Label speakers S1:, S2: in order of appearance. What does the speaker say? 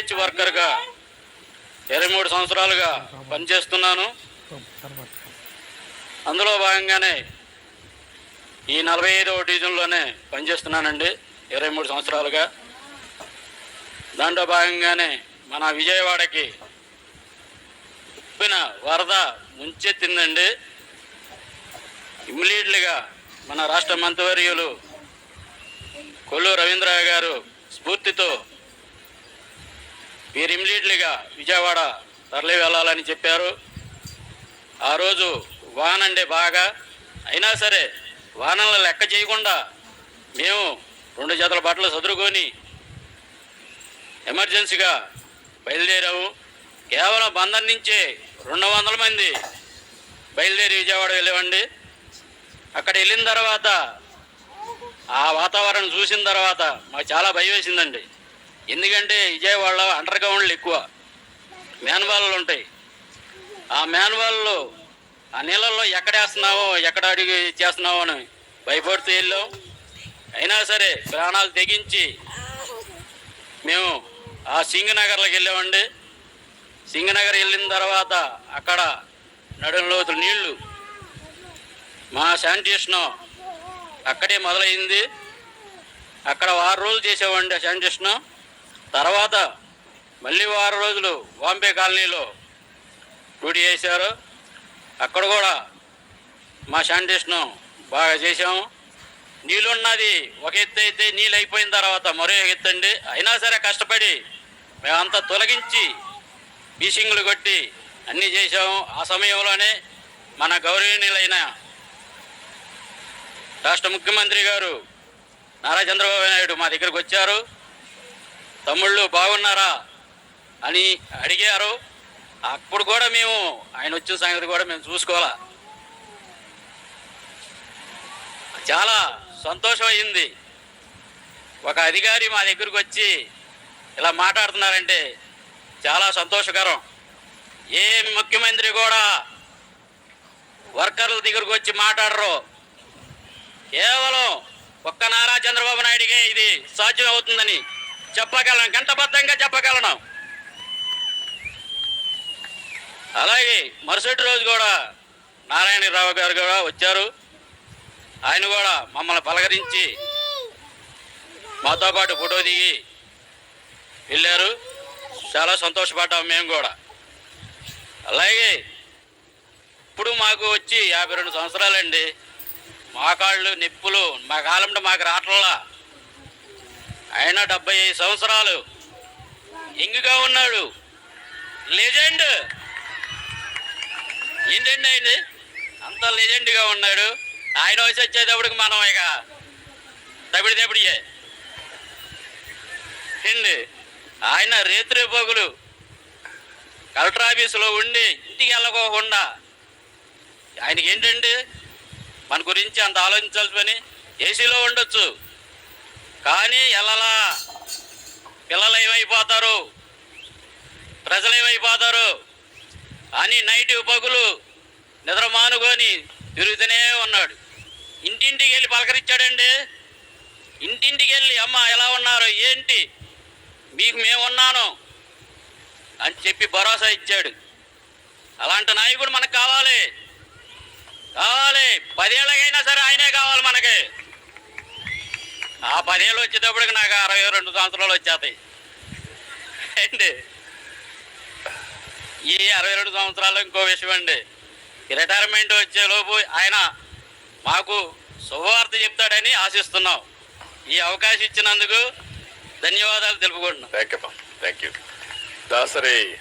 S1: PH వర్కర్గా ఇరవై మూడు సంవత్సరాలుగా పనిచేస్తున్నాను. అందులో భాగంగానే ఈ నలభై ఐదవ డివిజన్లోనే పనిచేస్తున్నానండి ఇరవై మూడు సంవత్సరాలుగా. దాంట్లో భాగంగానే మన విజయవాడకి ఉప్పిన వరద ముంచెత్తిందండి. ఇమ్లీడ్లుగా మన రాష్ట్ర మంత్రివర్యులు కొల్లు రవీంద్ర గారు స్ఫూర్తితో మీరు ఇమ్మీడియట్లీగా విజయవాడ తరలి వెళ్ళాలని చెప్పారు. ఆ రోజు వానండే బాగా. అయినా సరే వానలు లెక్క చేయకుండా మేము రెండు జతల బట్టలు చదురుకొని ఎమర్జెన్సీగా బయలుదేరాము. కేవలం బందర్ నుంచే రెండు వందల మంది బయలుదేరి విజయవాడ వెళ్ళేవండి అక్కడ వెళ్ళిన తర్వాత ఆ వాతావరణం చూసిన తర్వాత మాకు చాలా భయం వేసిందండి. ఎందుకంటే విజయవాడలో అండర్ గ్రౌండ్లు ఎక్కువ. మ్యాన్వాళ్ళు ఉంటాయి. ఆ మ్యాన్వాళ్ళు ఆ నీళ్ళల్లో ఎక్కడ వేస్తున్నావో ఎక్కడ అడిగి చేస్తున్నావో అని భయపడుతూ వెళ్ళాం. అయినా సరే ప్రాణాలు తెగించి మేము ఆ సింగనగర్లోకి వెళ్ళామండి. సింగనగర్ వెళ్ళిన తర్వాత అక్కడ నడుం లోతుల నీళ్ళు మా శానిటేషన్ అక్కడే మొదలైంది. అక్కడ వారం రోజులు చేసేవాడి ఆ శానిటేషన్. తర్వాత మళ్ళీ వారం రోజులు బాంబే కాలనీలో డ్యూటీ చేశారు. అక్కడ కూడా మా శానిటేషను బాగా చేసాము నీళ్ళున్నది ఒక ఎత్తు అయితే నీళ్ళు అయిపోయిన తర్వాత మరో ఎత్తు అండి. అయినా సరే కష్టపడి మేమంతా తొలగించి బీసింగ్లు కొట్టి అన్నీ చేసాము ఆ సమయంలోనే మన గౌరవనీయులైన రాష్ట్ర ముఖ్యమంత్రి గారు నారా చంద్రబాబు నాయుడు మా దగ్గరకు వచ్చారు. తమ్ముళ్ళు బాగున్నారా అని అడిగారు. అప్పుడు కూడా మేము ఆయన వచ్చిన సంగతి కూడా మేము చూసుకోవాలా. చాలా సంతోషం అయింది. ఒక అధికారి మా దగ్గరకు వచ్చి ఇలా మాట్లాడుతున్నారంటే చాలా సంతోషకరం. ఏ ముఖ్యమంత్రి కూడా వర్కర్ల దగ్గరకు వచ్చి మాట్లాడరు. కేవలం ఒక్క నారా చంద్రబాబు నాయుడికే ఇది సాధ్యం అవుతుందని చెప్పగలను గంటబద్ధంగా చెప్పగలను. అలాగే మరుసటి రోజు కూడా నారాయణరావు గారు కూడా వచ్చారు. ఆయన కూడా మమ్మల్ని పలకరించి మాతో పాటు ఫోటో దిగి వెళ్ళారు. చాలా సంతోషపడ్డాం మేము కూడా. అలాగే ఇప్పుడు మాకు వచ్చి యాభై రెండు సంవత్సరాలండి. మా కాళ్ళు నొప్పులు మా కాలంలో మాకు రావట్లా ఆయన డెబ్బై ఐదు సంవత్సరాలు ఇంగుగా ఉన్నాడు. లెజెండ్. ఏంటండి ఆయన అంత లెజెండ్గా ఉన్నాడు. ఆయన వయసు వచ్చేటప్పటికి మనం ఇక దబిడి దబిడియే. అండి ఆయన రేత్రి పోగులు కలెక్టర్ ఆఫీసులో ఉండి ఇంటికి వెళ్ళకోకుండా ఆయనకి ఏంటండి? మన గురించి అంత ఆలోచించాల్సి పని ఏసీలో ఉండొచ్చు. కానీ ఎల్లలా. పిల్లలు ఏమైపోతారు? ప్రజలు ఏమైపోతారు? అని నైట్ పగులు నిద్ర మానుకొని తిరుగుతూనే ఉన్నాడు. ఇంటింటికి వెళ్ళి పలకరించాడండి. ఇంటింటికి వెళ్ళి అమ్మ ఎలా ఉన్నారు? ఏంటి? మీకు మేము ఉన్నాను. అని చెప్పి భరోసా ఇచ్చాడు. అలాంటి నాయకుడు మనకు కావాలి. కావాలి. పదేళ్ళకైనా సరే ఆయనే కావాలి మనకి. ఆ పదేళ్ళు వచ్చేటప్పటికి నాకు అరవై రెండు సంవత్సరాలు వచ్చేస్తాయి. అండి ఈ అరవై రెండు సంవత్సరాలు ఇంకో విషయం అండి. రిటైర్మెంట్ వచ్చేలోపు ఆయన మాకు శుభవార్త చెప్తాడని ఆశిస్తున్నాం. ఈ అవకాశం ఇచ్చినందుకు ధన్యవాదాలు తెలుపుకుంటున్నాం.
S2: Thank you thank you Dasari